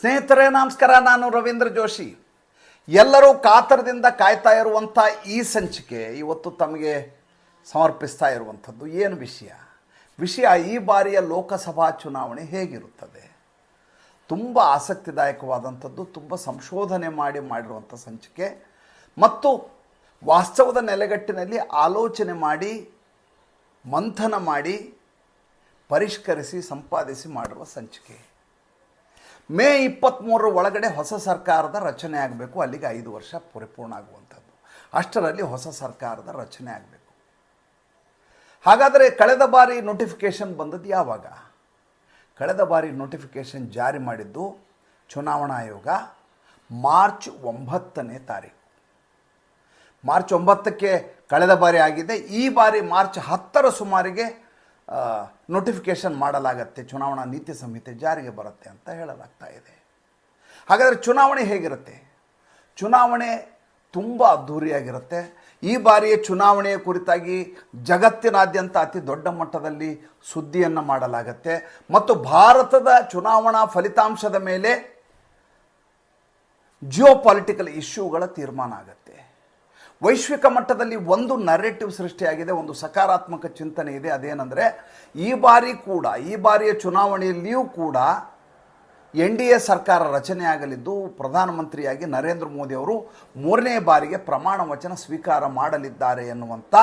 ಸ್ನೇಹಿತರೇ, ನಮಸ್ಕಾರ. ನಾನು ರವೀಂದ್ರ ಜೋಶಿ. ಎಲ್ಲರೂ ಕಾತರದಿಂದ ಕಾಯ್ತಾ ಇರುವಂಥ ಈ ಸಂಚಿಕೆ ಇವತ್ತು ತಮಗೆ ಸಮರ್ಪಿಸ್ತಾ ಇರುವಂಥದ್ದು. ಏನು ವಿಷಯ? ವಿಷಯ ಈ ಬಾರಿಯ ಲೋಕಸಭಾ ಚುನಾವಣೆ ಹೇಗಿರುತ್ತದೆ? ತುಂಬ ಆಸಕ್ತಿದಾಯಕವಾದಂಥದ್ದು, ತುಂಬ ಸಂಶೋಧನೆ ಮಾಡಿ ಮಾಡಿರುವಂಥ ಸಂಚಿಕೆ. ಮತ್ತು ವಾಸ್ತವದ ನೆಲೆಗಟ್ಟಿನಲ್ಲಿ ಆಲೋಚನೆ ಮಾಡಿ, ಮಂಥನ ಮಾಡಿ, ಪರಿಷ್ಕರಿಸಿ, ಸಂಪಾದಿಸಿ ಮಾಡಿರುವ ಸಂಚಿಕೆ. ಮೇ ಇಪ್ಪತ್ತ್ಮೂರರ ಒಳಗಡೆ ಹೊಸ ಸರ್ಕಾರದ ರಚನೆ ಆಗಬೇಕು. ಅಲ್ಲಿಗೆ ಐದು ವರ್ಷ ಪರಿಪೂರ್ಣ ಆಗುವಂಥದ್ದು. ಅಷ್ಟರಲ್ಲಿ ಹೊಸ ಸರ್ಕಾರದ ರಚನೆ ಆಗಬೇಕು. ಹಾಗಾದರೆ ಕಳೆದ ಬಾರಿ ನೋಟಿಫಿಕೇಷನ್ ಬಂದದ್ದು ಯಾವಾಗ? ಕಳೆದ ಬಾರಿ ನೋಟಿಫಿಕೇಷನ್ ಜಾರಿ ಮಾಡಿದ್ದು ಚುನಾವಣಾ ಆಯೋಗ ಮಾರ್ಚ್ ಒಂಬತ್ತನೇ ತಾರೀಕು. ಮಾರ್ಚ್ ಒಂಬತ್ತಕ್ಕೆ ಕಳೆದ ಬಾರಿ ಆಗಿದೆ. ಈ ಬಾರಿ ಮಾರ್ಚ್ ಹತ್ತರ ಸುಮಾರಿಗೆ ನೋಟಿಫಿಕೇಷನ್ ಮಾಡಲಾಗತ್ತೆ, ಚುನಾವಣಾ ನೀತಿ ಸಂಹಿತೆ ಜಾರಿಗೆ ಬರುತ್ತೆ ಅಂತ ಹೇಳಲಾಗ್ತಾ ಇದೆ. ಹಾಗಾದರೆ ಚುನಾವಣೆ ಹೇಗಿರುತ್ತೆ? ಚುನಾವಣೆ ತುಂಬ ಅದ್ಧೂರಿಯಾಗಿರುತ್ತೆ ಈ ಬಾರಿಯ ಚುನಾವಣೆಯ ಕುರಿತಾಗಿ ಜಗತ್ತಿನಾದ್ಯಂತ ಅತಿ ದೊಡ್ಡ ಮಟ್ಟದಲ್ಲಿ ಸುದ್ದಿಯನ್ನು ಮಾಡಲಾಗತ್ತೆ. ಮತ್ತು ಭಾರತದ ಚುನಾವಣಾ ಫಲಿತಾಂಶದ ಮೇಲೆ ಜಿಯೋ ಪಾಲಿಟಿಕಲ್ ಇಶ್ಯೂಗಳ ತೀರ್ಮಾನ ಆಗುತ್ತೆ. ವೈಶ್ವಿಕ ಮಟ್ಟದಲ್ಲಿ ಒಂದು ನರೇಟಿವ್ ಸೃಷ್ಟಿಯಾಗಿದೆ, ಒಂದು ಸಕಾರಾತ್ಮಕ ಚಿಂತನೆ ಇದೆ. ಅದೇನೆಂದರೆ, ಈ ಬಾರಿ ಕೂಡ, ಈ ಬಾರಿಯ ಚುನಾವಣೆಯಲ್ಲಿಯೂ ಕೂಡ ಎನ್ ಡಿ ಎ ಸರ್ಕಾರ ರಚನೆಯಾಗಲಿದ್ದು ಪ್ರಧಾನಮಂತ್ರಿಯಾಗಿ ನರೇಂದ್ರ ಮೋದಿ ಅವರು ಮೂರನೇ ಬಾರಿಗೆ ಪ್ರಮಾಣ ವಚನ ಸ್ವೀಕಾರ ಮಾಡಲಿದ್ದಾರೆ ಎನ್ನುವಂಥ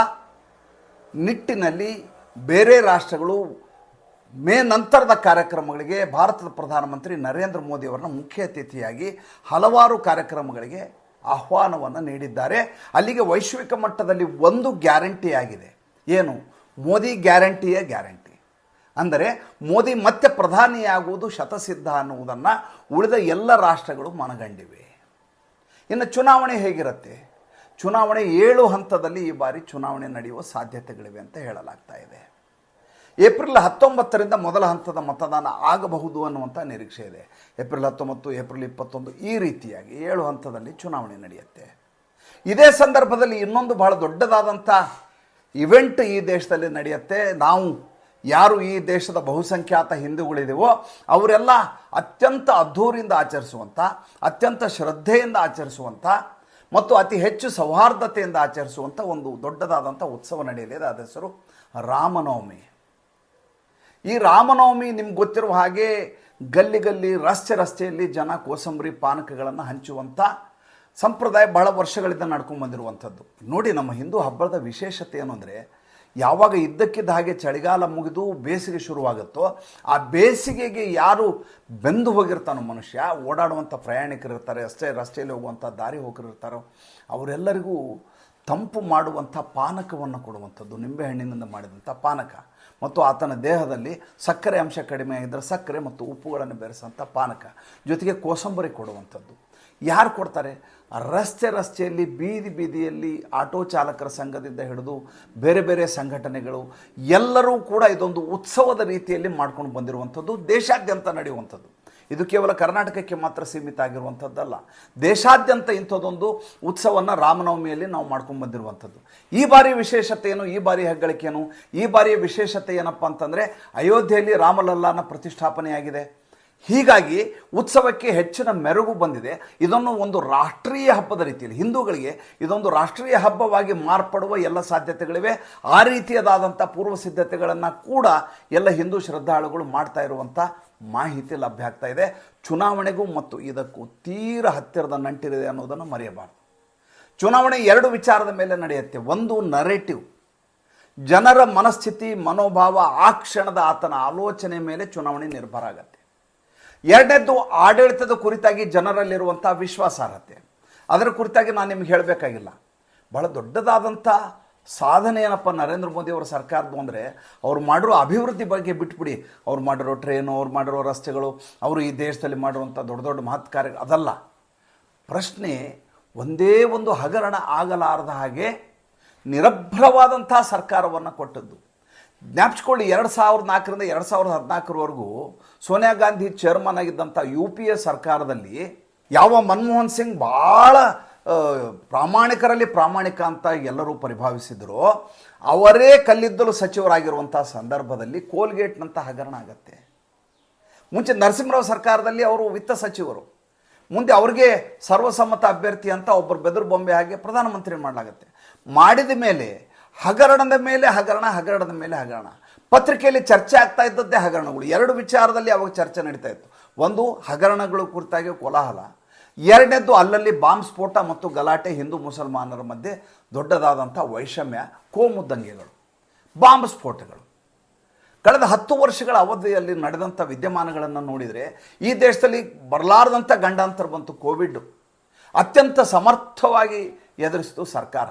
ನಿಟ್ಟಿನಲ್ಲಿ ಬೇರೆ ರಾಷ್ಟ್ರಗಳು ಮೇ ನಂತರದ ಕಾರ್ಯಕ್ರಮಗಳಿಗೆ ಭಾರತದ ಪ್ರಧಾನಮಂತ್ರಿ ನರೇಂದ್ರ ಮೋದಿಯವರನ್ನ ಮುಖ್ಯ ಅತಿಥಿಯಾಗಿ ಹಲವಾರು ಕಾರ್ಯಕ್ರಮಗಳಿಗೆ ಆಹ್ವಾನವನ್ನು ನೀಡಿದ್ದಾರೆ. ಅಲ್ಲಿಗೆ ವೈಶ್ವಿಕ ಮಟ್ಟದಲ್ಲಿ ಒಂದು ಗ್ಯಾರಂಟಿ ಆಗಿದೆ. ಏನು? ಮೋದಿ ಗ್ಯಾರಂಟಿಯೇ ಗ್ಯಾರಂಟಿ. ಅಂದರೆ ಮೋದಿ ಮತ್ತೆ ಪ್ರಧಾನಿಯಾಗುವುದು ಶತಸಿದ್ಧ ಅನ್ನುವುದನ್ನು ಉಳಿದ ಎಲ್ಲ ರಾಷ್ಟ್ರಗಳು ಮನಗಂಡಿವೆ. ಇನ್ನು ಚುನಾವಣೆ ಹೇಗಿರುತ್ತೆ? ಚುನಾವಣೆ ಏಳು ಹಂತದಲ್ಲಿ ಈ ಬಾರಿ ಚುನಾವಣೆ ನಡೆಯುವ ಸಾಧ್ಯತೆಗಳಿವೆ ಅಂತ ಹೇಳಲಾಗ್ತಾ ಇದೆ. ಏಪ್ರಿಲ್ ಹತ್ತೊಂಬತ್ತರಿಂದ ಮೊದಲ ಹಂತದ ಮತದಾನ ಆಗಬಹುದು ಅನ್ನುವಂಥ ನಿರೀಕ್ಷೆ ಇದೆ. ಏಪ್ರಿಲ್ ಹತ್ತೊಂಬತ್ತು, ಏಪ್ರಿಲ್ ಇಪ್ಪತ್ತೊಂದು ಈ ರೀತಿಯಾಗಿ ಏಳು ಹಂತದಲ್ಲಿ ಚುನಾವಣೆ ನಡೆಯುತ್ತೆ. ಇದೇ ಸಂದರ್ಭದಲ್ಲಿ ಇನ್ನೊಂದು ಬಹಳ ದೊಡ್ಡದಾದಂಥ ಇವೆಂಟ್ ಈ ದೇಶದಲ್ಲಿ ನಡೆಯುತ್ತೆ. ನಾವು ಯಾರು ಈ ದೇಶದ ಬಹುಸಂಖ್ಯಾತ ಹಿಂದೂಗಳಿದೆವೋ ಅವರೆಲ್ಲ ಅತ್ಯಂತ ಅದ್ಧೂರಿಯಿಂದ ಆಚರಿಸುವಂಥ ಅತ್ಯಂತ ಶ್ರದ್ಧೆಯಿಂದ ಆಚರಿಸುವಂಥ ಮತ್ತು ಅತಿ ಹೆಚ್ಚು ಸೌಹಾರ್ದತೆಯಿಂದ ಆಚರಿಸುವಂಥ ಒಂದು ದೊಡ್ಡದಾದಂಥ ಉತ್ಸವ ನಡೆಯಲಿದೆ. ಅದ ಹೆಸರು ರಾಮನವಮಿ. ಈ ರಾಮನವಮಿ ನಿಮ್ಗೆ ಗೊತ್ತಿರುವ ಹಾಗೆ ಗಲ್ಲಿ ಗಲ್ಲಿ, ರಸ್ತೆ ರಸ್ತೆಯಲ್ಲಿ ಜನ ಕೋಸಂಬರಿ ಪಾನಕಗಳನ್ನು ಹಂಚುವಂಥ ಸಂಪ್ರದಾಯ ಬಹಳ ವರ್ಷಗಳಿಂದ ನಡ್ಕೊಂಡು ಬಂದಿರುವಂಥದ್ದು. ನೋಡಿ ನಮ್ಮ ಹಿಂದೂ ಹಬ್ಬದ ವಿಶೇಷತೆ ಏನು ಅಂದರೆ, ಯಾವಾಗ ಇದ್ದಕ್ಕಿದ್ದ ಹಾಗೆ ಚಳಿಗಾಲ ಮುಗಿದು ಬೇಸಿಗೆ ಶುರುವಾಗುತ್ತೋ, ಆ ಬೇಸಿಗೆಗೆ ಯಾರು ಬೆಂದು ಹೋಗಿರ್ತಾನೋ ಮನುಷ್ಯ ಓಡಾಡುವಂಥ ಪ್ರಯಾಣಿಕರಿರ್ತಾರೆ ಅಷ್ಟೇ ರಸ್ತೆಯಲ್ಲಿ ಹೋಗುವಂಥ ದಾರಿ ಹೋಗಿರ್ತಾರೋ ಅವರೆಲ್ಲರಿಗೂ ತಂಪು ಮಾಡುವಂಥ ಪಾನಕವನ್ನು ಕೊಡುವಂಥದ್ದು, ನಿಂಬೆಹಣ್ಣಿನಿಂದ ಮಾಡಿದಂಥ ಪಾನಕ. ಮತ್ತು ಆತನ ದೇಹದಲ್ಲಿ ಸಕ್ಕರೆ ಅಂಶ ಕಡಿಮೆ ಆಗಿದ್ದರೆ ಸಕ್ಕರೆ ಮತ್ತು ಉಪ್ಪುಗಳನ್ನು ಬೆರೆಸುವಂಥ ಪಾನಕ. ಜೊತೆಗೆ ಕೋಸಂಬರಿ ಕೊಡುವಂಥದ್ದು. ಯಾರು ಕೊಡ್ತಾರೆ? ರಸ್ತೆ ರಸ್ತೆಯಲ್ಲಿ ಬೀದಿ ಬೀದಿಯಲ್ಲಿ ಆಟೋ ಚಾಲಕರ ಸಂಘದಿಂದ ಹಿಡಿದು ಬೇರೆ ಬೇರೆ ಸಂಘಟನೆಗಳು ಎಲ್ಲರೂ ಕೂಡ ಇದೊಂದು ಉತ್ಸವದ ರೀತಿಯಲ್ಲಿ ಮಾಡ್ಕೊಂಡು ಬಂದಿರುವಂಥದ್ದು, ದೇಶಾದ್ಯಂತ ನಡೆಯುವಂಥದ್ದು. ಇದು ಕೇವಲ ಕರ್ನಾಟಕಕ್ಕೆ ಮಾತ್ರ ಸೀಮಿತ ಆಗಿರುವಂಥದ್ದಲ್ಲ. ದೇಶಾದ್ಯಂತ ಇಂಥದ್ದೊಂದು ಉತ್ಸವವನ್ನು ರಾಮನವಮಿಯಲ್ಲಿ ನಾವು ಮಾಡ್ಕೊಂಡ್ಬಂದಿರುವಂಥದ್ದು ಈ ಬಾರಿ ವಿಶೇಷತೆ ಏನು? ಈ ಬಾರಿ ಹೆಗ್ಗಳಿಕೆ ಏನು? ಈ ಬಾರಿಯ ವಿಶೇಷತೆ ಏನಪ್ಪ ಅಂತಂದರೆ ಅಯೋಧ್ಯೆಯಲ್ಲಿ ರಾಮಲಲ್ಲಾನ ಪ್ರತಿಷ್ಠಾಪನೆಯಾಗಿದೆ. ಹೀಗಾಗಿ ಉತ್ಸವಕ್ಕೆ ಹೆಚ್ಚಿನ ಮೆರುಗು ಬಂದಿದೆ. ಇದನ್ನು ಒಂದು ರಾಷ್ಟ್ರೀಯ ಹಬ್ಬದ ರೀತಿಯಲ್ಲಿ, ಹಿಂದೂಗಳಿಗೆ ಇದೊಂದು ರಾಷ್ಟ್ರೀಯ ಹಬ್ಬವಾಗಿ ಮಾರ್ಪಡುವ ಎಲ್ಲ ಸಾಧ್ಯತೆಗಳಿವೆ. ಆ ರೀತಿಯದಾದಂಥ ಪೂರ್ವ ಸಿದ್ಧತೆಗಳನ್ನು ಕೂಡ ಎಲ್ಲ ಹಿಂದೂ ಶ್ರದ್ಧಾಳುಗಳು ಮಾಡ್ತಾ ಇರುವಂಥ ಮಾಹಿತಿ ಲಭ್ಯ ಆಗ್ತಾ ಇದೆ. ಚುನಾವಣೆಗೂ ಮತ್ತು ಇದಕ್ಕೂ ತೀರ ಹತ್ತಿರದ ನಂಟಿರಿದೆ ಅನ್ನೋದನ್ನು ಮರೆಯಬಾರ್ದು. ಚುನಾವಣೆ ಎರಡು ವಿಚಾರದ ಮೇಲೆ ನಡೆಯುತ್ತೆ. ಒಂದು ನರೇಟಿವ್ ಜನರ ಮನಸ್ಥಿತಿ, ಮನೋಭಾವ ಆ ಕ್ಷಣದ ಆತನ ಆಲೋಚನೆ ಮೇಲೆ ಚುನಾವಣೆ ನಿರ್ಭರ ಆಗತ್ತೆ. ಎರಡನೇದ್ದು ಆಡಳಿತದ ಕುರಿತಾಗಿ ಜನರಲ್ಲಿರುವಂಥ ವಿಶ್ವಾಸಾರ್ಹತೆ. ಅದರ ಕುರಿತಾಗಿ ನಾನು ನಿಮ್ಗೆ ಹೇಳಬೇಕಾಗಿಲ್ಲ. ಬಹಳ ದೊಡ್ಡದಾದಂಥ ಸಾಧನೆ ಏನಪ್ಪ ನರೇಂದ್ರ ಮೋದಿ ಅವರ ಸರ್ಕಾರದ್ದು ಅಂದರೆ ಅವ್ರು ಮಾಡಿರೋ ಅಭಿವೃದ್ಧಿ ಬಗ್ಗೆ ಬಿಟ್ಬಿಡಿ. ಅವ್ರು ಮಾಡಿರೋ ಟ್ರೈನು ಅವ್ರು ಮಾಡಿರೋ ರಸ್ತೆಗಳು, ಅವರು ಈ ದೇಶದಲ್ಲಿ ಮಾಡಿರುವಂಥ ದೊಡ್ಡ ದೊಡ್ಡ ಮಹತ್ ಕಾರ್ಯ ಅದಲ್ಲ. ಪ್ರಶ್ನೆ ಒಂದೇ ಒಂದು ಹಗರಣ ಆಗಲಾರದ ಹಾಗೆ ನಿರಭ್ರವಾದಂಥ ಸರ್ಕಾರವನ್ನು ಕೊಟ್ಟದ್ದು. ಜ್ಞಾಪಿಸ್ಕೊಳ್ಳಿ, ಎರಡು ಸಾವಿರದ ನಾಲ್ಕರಿಂದ ಎರಡು ಸಾವಿರದ ಹದಿನಾಲ್ಕರವರೆಗೂ ಸೋನಿಯಾ ಗಾಂಧಿ ಚೇರ್ಮನ್ ಆಗಿದ್ದಂಥ ಯು ಪಿ ಎ ಸರ್ಕಾರದಲ್ಲಿ ಯಾವ ಮನಮೋಹನ್ ಸಿಂಗ್ ಭಾಳ ಪ್ರಾಮಾಣಿಕರಲ್ಲಿ ಪ್ರಾಮಾಣಿಕ ಅಂತ ಎಲ್ಲರೂ ಪರಿಭಾವಿಸಿದ್ರು. ಅವರೇ ಕಲ್ಲಿದ್ದಲು ಸಚಿವರಾಗಿರುವಂಥ ಸಂದರ್ಭದಲ್ಲಿ ಕೋಲ್ಗೇಟ್ನಂಥ ಹಗರಣ ಆಗತ್ತೆ. ಮುಂಚೆ ನರಸಿಂಹರಾವ್ ಸರ್ಕಾರದಲ್ಲಿ ಅವರು ವಿತ್ತ ಸಚಿವರು. ಮುಂದೆ ಅವ್ರಿಗೆ ಸರ್ವಸಮ್ಮತ ಅಭ್ಯರ್ಥಿ ಅಂತ ಒಬ್ಬರು ಬೆದರು ಬೊಂಬೆ ಹಾಗೆ ಪ್ರಧಾನಮಂತ್ರಿ ಮಾಡಲಾಗತ್ತೆ. ಮಾಡಿದ ಮೇಲೆ ಹಗರಣದ ಮೇಲೆ ಹಗರಣ, ಹಗರಣದ ಮೇಲೆ ಹಗರಣ. ಪತ್ರಿಕೆಯಲ್ಲಿ ಚರ್ಚೆ ಆಗ್ತಾ ಇದ್ದದ್ದೇ ಹಗರಣಗಳು. ಎರಡು ವಿಚಾರದಲ್ಲಿ ಅವಾಗ ಚರ್ಚೆ ನಡೀತಾ ಇತ್ತು. ಒಂದು, ಹಗರಣಗಳು ಕುರಿತಾಗಿ ಕೋಲಾಹಲ. ಎರಡನೇದ್ದು ಅಲ್ಲಲ್ಲಿ ಬಾಂಬ್ ಸ್ಫೋಟ ಮತ್ತು ಗಲಾಟೆ ಹಿಂದೂ ಮುಸಲ್ಮಾನರ ಮಧ್ಯೆ ದೊಡ್ಡದಾದಂಥ ವೈಷಮ್ಯ, ಕೋಮು ದಂಗೆಗಳು, ಬಾಂಬ್ ಸ್ಫೋಟಗಳು. ಕಳೆದ ಹತ್ತು ವರ್ಷಗಳ ಅವಧಿಯಲ್ಲಿ ನಡೆದಂಥ ವಿದ್ಯಮಾನಗಳನ್ನು ನೋಡಿದರೆ ಈ ದೇಶದಲ್ಲಿ ಬರಲಾರದಂಥ ಗಂಡಾಂತರ ಬಂತು ಕೋವಿಡ್. ಅತ್ಯಂತ ಸಮರ್ಥವಾಗಿ ಎದುರಿಸಿತು ಸರ್ಕಾರ.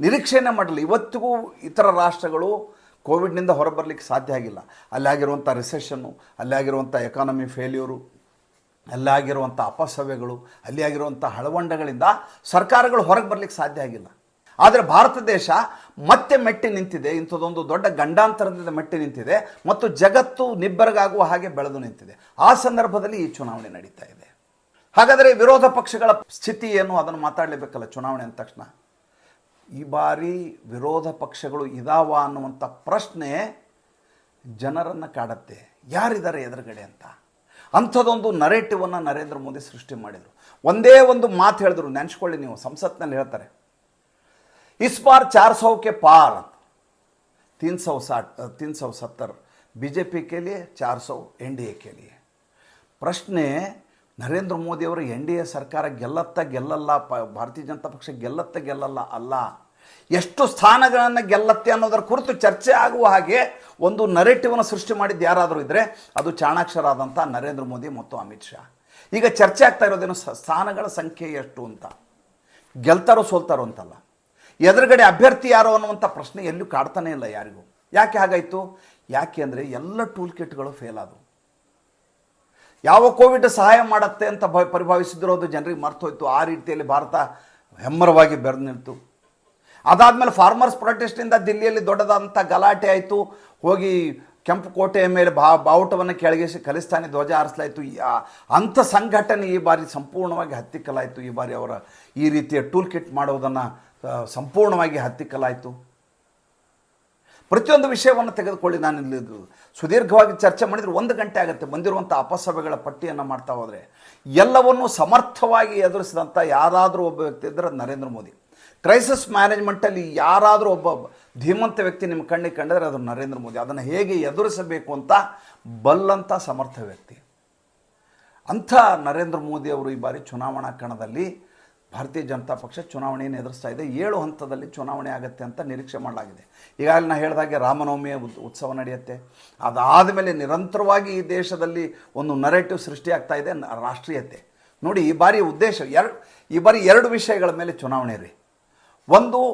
ನಿರೀಕ್ಷೆನೇ ಮಾಡಲಿ ಇವತ್ತಿಗೂ ಇತರ ರಾಷ್ಟ್ರಗಳು ಕೋವಿಡ್ನಿಂದ ಹೊರಬರಲಿಕ್ಕೆ ಸಾಧ್ಯ ಆಗಿಲ್ಲ. ಅಲ್ಲಾಗಿರುವಂಥ ರಿಸೆಷನ್ನು ಅಲ್ಲಾಗಿರುವಂಥ ಎಕಾನಮಿ ಫೇಲ್ಯೂರು ಅಲ್ಲಾಗಿರುವಂಥ ಅಪಸವ್ಯಗಳು ಅಲ್ಲಿ ಆಗಿರುವಂಥ ಹಳವಂಡಗಳಿಂದ ಸರ್ಕಾರಗಳು ಹೊರಗೆ ಬರಲಿಕ್ಕೆ ಸಾಧ್ಯ ಆಗಿಲ್ಲ. ಆದರೆ ಭಾರತ ದೇಶ ಮತ್ತೆ ಮೆಟ್ಟಿ ನಿಂತಿದೆ ಇಂಥದ್ದೊಂದು ದೊಡ್ಡ ಗಂಡಾಂತರದಿಂದ ಮೆಟ್ಟಿ ನಿಂತಿದೆ ಮತ್ತು ಜಗತ್ತು ನಿಬ್ಬರಗಾಗುವ ಹಾಗೆ ಬೆಳೆದು ನಿಂತಿದೆ. ಆ ಸಂದರ್ಭದಲ್ಲಿ ಈ ಚುನಾವಣೆ ನಡೀತಾ ಇದೆ. ಹಾಗಾದರೆ ವಿರೋಧ ಪಕ್ಷಗಳ ಸ್ಥಿತಿ ಏನು? ಅದನ್ನು ಮಾತಾಡಲೇಬೇಕಲ್ಲ ಚುನಾವಣೆ ಅಂದ ತಕ್ಷಣ. ಈ ಬಾರಿ ವಿರೋಧ ಪಕ್ಷಗಳು ಇದಾವ ಅನ್ನುವಂಥ ಪ್ರಶ್ನೆ ಜನರನ್ನು ಕಾಡತ್ತೆ. ಯಾರಿದ್ದಾರೆ ಎದುರುಗಡೆ ಅಂತ? ಅಂಥದ್ದೊಂದು ನರೇಟಿವನ್ನು ನರೇಂದ್ರ ಮೋದಿ ಸೃಷ್ಟಿ ಮಾಡಿದರು. ಒಂದೇ ಒಂದು ಮಾತು ಹೇಳಿದ್ರು. ನೆನೆಸ್ಕೊಳ್ಳಿ ನೀವು. ಸಂಸತ್ನಲ್ಲಿ ಹೇಳ್ತಾರೆ. ಇಸ್ ಪಾರ್ ಚಾರ್ ಸೌಕ್ಕೆ ಪಾರ್ ಅಂತ. ತೀನ್ ಸೌ ಸಾಟ್ ತೀನ್ ಸೌ ಸತ್ತರ್. ಬಿ ಜೆ ಪಿ ಕೇಲಿ ಚಾರ್ ಸೌ ಎನ್ ಡಿ ಎ ಕೇಲಿ ಪ್ರಶ್ನೆ, ನರೇಂದ್ರ ಮೋದಿಯವರು ಎನ್ ಡಿ ಎ ಸರ್ಕಾರ ಗೆಲ್ಲತ್ತ ಗೆಲ್ಲಲ್ಲ? ಪ, ಭಾರತೀಯ ಜನತಾ ಪಕ್ಷ ಗೆಲ್ಲತ್ತ ಗೆಲ್ಲಲ್ಲ? ಅಲ್ಲ. ಎಷ್ಟು ಸ್ಥಾನಗಳನ್ನು ಗೆಲ್ಲತ್ತೆ ಅನ್ನೋದರ ಕುರಿತು ಚರ್ಚೆ ಆಗುವ ಹಾಗೆ ಒಂದು ನರೇಟಿವನ್ನು ಸೃಷ್ಟಿ ಮಾಡಿದ್ದು ಯಾರಾದರೂ ಇದ್ದರೆ ಅದು ಚಾಣಾಕ್ಷರಾದಂಥ ನರೇಂದ್ರ ಮೋದಿ ಮತ್ತು ಅಮಿತ್ ಶಾ. ಈಗ ಚರ್ಚೆ ಆಗ್ತಾ ಇರೋದೇನು ಸ್ಥಾನಗಳ ಸಂಖ್ಯೆ ಎಷ್ಟು ಅಂತ? ಗೆಲ್ತಾರೋ ಸೋಲ್ತಾರೋ ಅಂತಲ್ಲ. ಎದುರುಗಡೆ ಅಭ್ಯರ್ಥಿ ಯಾರೋ ಅನ್ನುವಂಥ ಪ್ರಶ್ನೆ ಎಲ್ಲೂ ಕಾಡ್ತಾನೆ ಇಲ್ಲ ಯಾರಿಗೂ. ಯಾಕೆ ಹಾಗಾಯಿತು? ಯಾಕೆ ಅಂದರೆ ಎಲ್ಲ ಟೂಲ್ ಕಿಟ್ಗಳು ಫೇಲ್ ಆದವು. ಯಾವ ಕೋವಿಡ್ ಸಹಾಯ ಮಾಡುತ್ತೆ ಅಂತ ಪರಿಭಾವಿಸಿದ್ರು ಅದು ಜನರಿಗೆ ಮರ್ತೋಯ್ತು ಆ ರೀತಿಯಲ್ಲಿ ಭಾರತ ಹೆಮ್ಮರವಾಗಿ ಬೆರೆದು ನಿಲ್ತು. ಅದಾದಮೇಲೆ ಫಾರ್ಮರ್ಸ್ ಪ್ರೊಟೆಸ್ಟಿಂದ ದಿಲ್ಲಿಯಲ್ಲಿ ದೊಡ್ಡದಾದಂಥ ಗಲಾಟೆ ಆಯಿತು. ಹೋಗಿ ಕೆಂಪು ಕೋಟೆಯ ಮೇಲೆ ಬಾ, ಬಾವುಟವನ್ನು ಕೆಳಗಿಸಿ ಖಲಿಸ್ತಾನಿ ಧ್ವಜ ಹಾರಿಸಲಾಯಿತು. ಯಾ- ಅಂಥ ಸಂಘಟನೆ ಈ ಬಾರಿ ಸಂಪೂರ್ಣವಾಗಿ ಹತ್ತಿಕ್ಕಲಾಯಿತು. ಈ ಬಾರಿ ಅವರ ಈ ರೀತಿಯ ಟೂಲ್ ಕಿಟ್ ಮಾಡೋದನ್ನು ಸಂಪೂರ್ಣವಾಗಿ ಹತ್ತಿಕ್ಕಲಾಯಿತು. ಪ್ರತಿಯೊಂದು ವಿಷಯವನ್ನು ತೆಗೆದುಕೊಳ್ಳಿ ನಾನು ಇಲ್ಲಿ ಸುದೀರ್ಘವಾಗಿ ಚರ್ಚೆ ಮಾಡಿದರೆ ಒಂದು ಗಂಟೆ ಆಗುತ್ತೆ. ಬಂದಿರುವಂಥ ಅಪಸಭೆಗಳ ಪಟ್ಟಿಯನ್ನು ಮಾಡ್ತಾ ಹೋದರೆ ಎಲ್ಲವನ್ನೂ ಸಮರ್ಥವಾಗಿ ಎದುರಿಸಿದಂಥ ಯಾರಾದರೂ ಒಬ್ಬ ವ್ಯಕ್ತಿ ಇದ್ದರೆ ನರೇಂದ್ರ ಮೋದಿ. ಕ್ರೈಸಿಸ್ ಮ್ಯಾನೇಜ್ಮೆಂಟಲ್ಲಿ ಯಾರಾದರೂ ಒಬ್ಬ ಧೀಮಂತ ವ್ಯಕ್ತಿ ನಿಮ್ಮ ಕಣ್ಣಿಗೆ ಕಂಡಿದ್ರೆ ಅದು ನರೇಂದ್ರ ಮೋದಿ. ಅದನ್ನು ಹೇಗೆ ಎದುರಿಸಬೇಕು ಅಂತ ಬಲ್ಲಂಥ ಸಮರ್ಥ ವ್ಯಕ್ತಿ. ಅಂಥ ನರೇಂದ್ರ ಮೋದಿ ಅವರು ಈ ಬಾರಿ ಚುನಾವಣಾ ಕಣದಲ್ಲಿ ಭಾರತೀಯ ಜನತಾ ಪಕ್ಷ ಚುನಾವಣೆಯನ್ನು ಎದುರಿಸ್ತಾ ಇದೆ. ಏಳು ಹಂತದಲ್ಲಿ ಚುನಾವಣೆ ಆಗುತ್ತೆ ಅಂತ ನಿರೀಕ್ಷೆ ಮಾಡಲಾಗಿದೆ. ಈಗಾಗಲೇ ನಾನು ಹೇಳಿದಾಗೆ ರಾಮನವಮಿಯ ಉತ್- ಉತ್ಸವ ನಡೆಯುತ್ತೆ. ಅದಾದ ಮೇಲೆ ನಿರಂತರವಾಗಿ ಈ ದೇಶದಲ್ಲಿ ಒಂದು ನರೇಟಿವ್ ಸೃಷ್ಟಿಯಾಗ್ತಾ ಇದೆ ರಾಷ್ಟ್ರೀಯತೆ. ನೋಡಿ, ಈ ಬಾರಿ ಉದ್ದೇಶ, ಎರಡು, ಈ ಬಾರಿ ಎರಡು ವಿಷಯಗಳ ಮೇಲೆ ಚುನಾವಣೆ ರೀ. ಒಂದು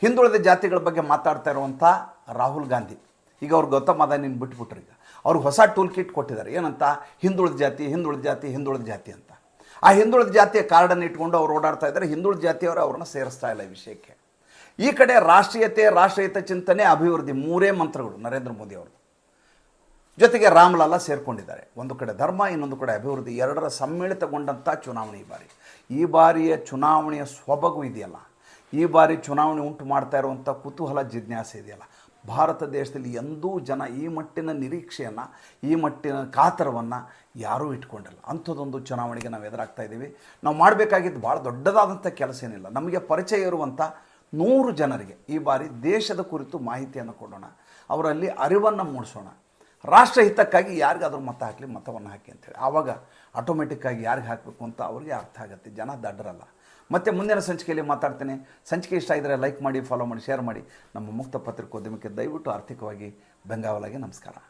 ಹಿಂದುಳಿದ ಜಾತಿಗಳ ಬಗ್ಗೆ ಮಾತಾಡ್ತಾ ಇರುವಂಥ ರಾಹುಲ್ ಗಾಂಧಿ. ಈಗ ಅವ್ರು ಗೌತಮ್ ಅದಾನಿನ ಬಿಟ್ಬಿಟ್ರು ಈಗ. ಅವ್ರಿಗೆ ಹೊಸ ಟೂಲ್ ಕಿಟ್ ಕೊಟ್ಟಿದ್ದಾರೆ. ಏನಂತ? ಹಿಂದುಳಿದ ಜಾತಿ ಹಿಂದುಳಿದ ಜಾತಿ ಹಿಂದುಳಿದ ಜಾತಿ ಅಂತ. ಆ ಹಿಂದುಳಿದ ಜಾತಿಯ ಕಾರ್ಡನ್ನು ಇಟ್ಕೊಂಡು ಅವ್ರು ಓಡಾಡ್ತಾ ಇದ್ದಾರೆ. ಹಿಂದುಳಿದ ಜಾತಿಯವರು ಅವ್ರನ್ನ ಸೇರಿಸ್ತಾ ಇಲ್ಲ ಈ ವಿಷಯಕ್ಕೆ. ಈ ಕಡೆ ರಾಷ್ಟ್ರೀಯತೆ ರಾಷ್ಟ್ರೀಯತೆ ಚಿಂತನೆ, ಅಭಿವೃದ್ಧಿ ಮೂರೇ ಮಂತ್ರಗಳು ನರೇಂದ್ರ ಮೋದಿ ಅವರು ಜೊತೆಗೆ ರಾಮ್ಲಾಲ ಸೇರ್ಕೊಂಡಿದ್ದಾರೆ. ಒಂದು ಕಡೆ ಧರ್ಮ, ಇನ್ನೊಂದು ಕಡೆ ಅಭಿವೃದ್ಧಿ. ಎರಡರ ಸಮ್ಮಿಳಿತಗೊಂಡಂಥ ಚುನಾವಣೆ ಈ ಬಾರಿ. ಈ ಬಾರಿಯ ಚುನಾವಣೆಯ ಸೊಬಗು ಇದೆಯಲ್ಲ. ಈ ಬಾರಿ ಚುನಾವಣೆ ಉಂಟು ಮಾಡ್ತಾ ಇರುವಂಥ ಕುತೂಹಲ, ಜಿಜ್ಞಾಸೆ ಇದೆಯಲ್ಲ. ಭಾರತ ದೇಶದಲ್ಲಿ ಎಂದೂ ಜನ ಈ ಮಟ್ಟಿನ ನಿರೀಕ್ಷೆಯನ್ನು, ಈ ಮಟ್ಟಿನ ಕಾತರವನ್ನು ಯಾರೂ ಇಟ್ಕೊಂಡಿಲ್ಲ. ಅಂಥದ್ದೊಂದು ಚುನಾವಣೆಗೆ ನಾವು ಎದುರಾಗ್ತಾ ಇದ್ದೀವಿ. ನಾವು ಮಾಡಬೇಕಾಗಿದ್ದು ಭಾಳ ದೊಡ್ಡದಾದಂಥ ಕೆಲಸ ಏನಿಲ್ಲ. ನಮಗೆ ಪರಿಚಯ ಇರುವಂಥ ನೂರು ಜನರಿಗೆ ಈ ಬಾರಿ ದೇಶದ ಕುರಿತು ಮಾಹಿತಿಯನ್ನು ಕೊಡೋಣ. ಅವರಲ್ಲಿ ಅರಿವನ್ನು ಮೂಡಿಸೋಣ. ರಾಷ್ಟ್ರಹಿತಕ್ಕಾಗಿ ಯಾರಿಗಾದ್ರೂ ಮತ ಹಾಕಲಿ, ಮತವನ್ನು ಹಾಕಿ ಅಂತೇಳಿ ಆವಾಗ ಆಟೋಮೆಟಿಕ್ಕಾಗಿ ಯಾರಿಗೆ ಹಾಕಬೇಕು ಅಂತ ಅವ್ರಿಗೆ ಅರ್ಥ ಆಗುತ್ತೆ. ಜನ ದಡ್ಡರಲ್ಲ ಮತ್ತೆ ಮುಂದಿನ ಸಂಚಿಕೆಯಲ್ಲಿ ಮಾತಾಡ್ತೇನೆ. ಸಂಚಿಕೆ ಇಷ್ಟ ಇದ್ದರೆ ಲೈಕ್ ಮಾಡಿ ಫಾಲೋ ಮಾಡಿ ಶೇರ್ ಮಾಡಿ. ನಮ್ಮ ಮುಕ್ತ ಪತ್ರಿಕೋದ್ಯಮಕ್ಕೆ ದಯವಿಟ್ಟು ಆರ್ಥಿಕವಾಗಿ ಬೆಂಗಾವಲಾಗಿ ನಮಸ್ಕಾರ.